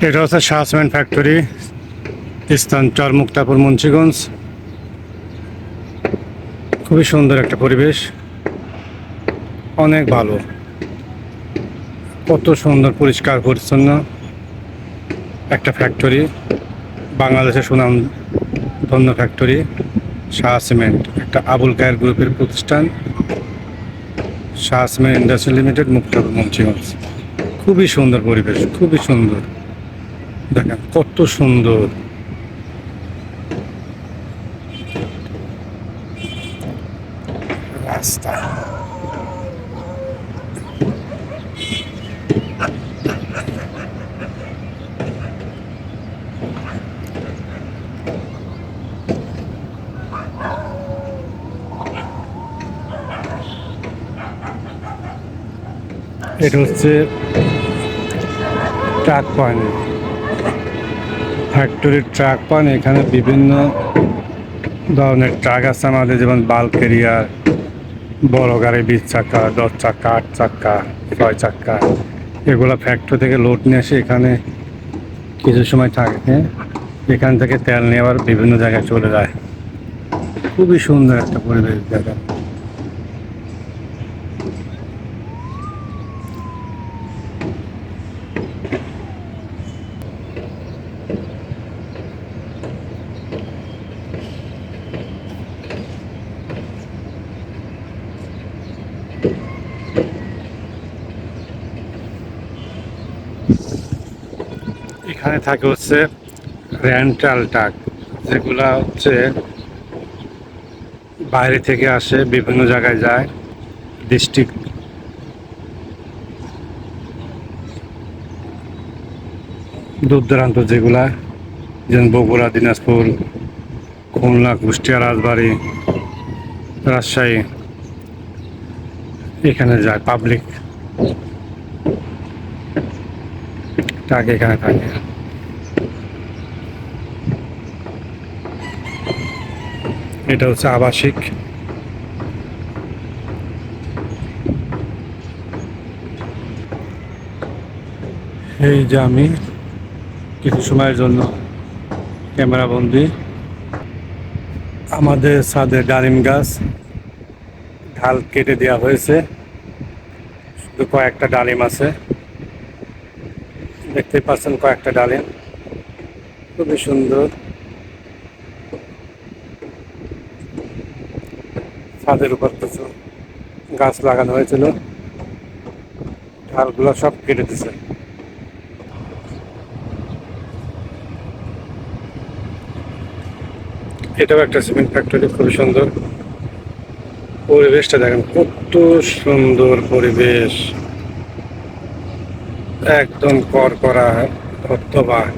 এটা হচ্ছে Shah cement factory, স্থান চর মুক্তাপুর, মুন্সিগঞ্জ। খুবই সুন্দর একটা পরিবেশ। অনেক ভালো। কত সুন্দর, পরিষ্কার, পরিচ্ছন্ন একটা ফ্যাক্টরি। বাংলাদেশের সুনাম ধন্য ফ্যাক্টরি, শাহ সিমেন্ট। একটা আবুল কায়ের গ্রুপের প্রতিষ্ঠান, Shah cement industry limited, Muktapur, Munshiganj. খুবই সুন্দর পরিবেশ, খুবই সুন্দর। দেখেন কত সুন্দর। রাস্তা। এটা হচ্ছে ট্রাক পয়েন্ট ফ্যাক্টরির ট্রাক পান, এখানে বিভিন্ন ধরনের ট্রাক আছে আমাদের, যেমন বাল্ক কেরিয়ার বড় গাড়ি, বিশ চাকা, দশ চাকা, আট চাকা, ছয় চাকা। এগুলো ফ্যাক্টরি থেকে লোড নিয়ে এসে এখানে কিছু সময় থাকে। এখান থেকে তেল আবার বিভিন্ন জায়গায় চলে যায়। খুবই সুন্দর একটা পরিবেশ দেখা এখানে থাকে হচ্ছে রেন্টাল ট্রাক যেগুলা হচ্ছে বাইরে থেকে আসে, বিভিন্ন জায়গায় যায়, ডিস্ট্রিক্ট। দূর দূরান্ত যেগুলা, যেমন বগুড়া, দিনাজপুর, খুলনা, কুষ্টিয়া, রাজবাড়ি, রাজশাহী। এখানে যায় পাবলিক ট্রাক এখানে থাকে। এটা হচ্ছে আবাসিক। এই যে আমি কিছু সময়ের জন্য ক্যামেরা বন্দি। আমাদের ছাদে ডালিম গাছ। ঢাল কেটে দেওয়া হয়েছে। শুধু কয়েকটা ডালিম আছে। দেখতে পাচ্ছেন কয়েকটা ডালিম। খুবই সুন্দর। ছাদের উপর কিছু গাছ লাগানো হয়েছিল। ঢালগুলো সব কেটে দিছে। এটাও একটা সিমেন্ট ফ্যাক্টরি, খুবই সুন্দর। পরিবেশটা দেখেন কত সুন্দর পরিবেশ। একদম কর করা ধন্যবাদ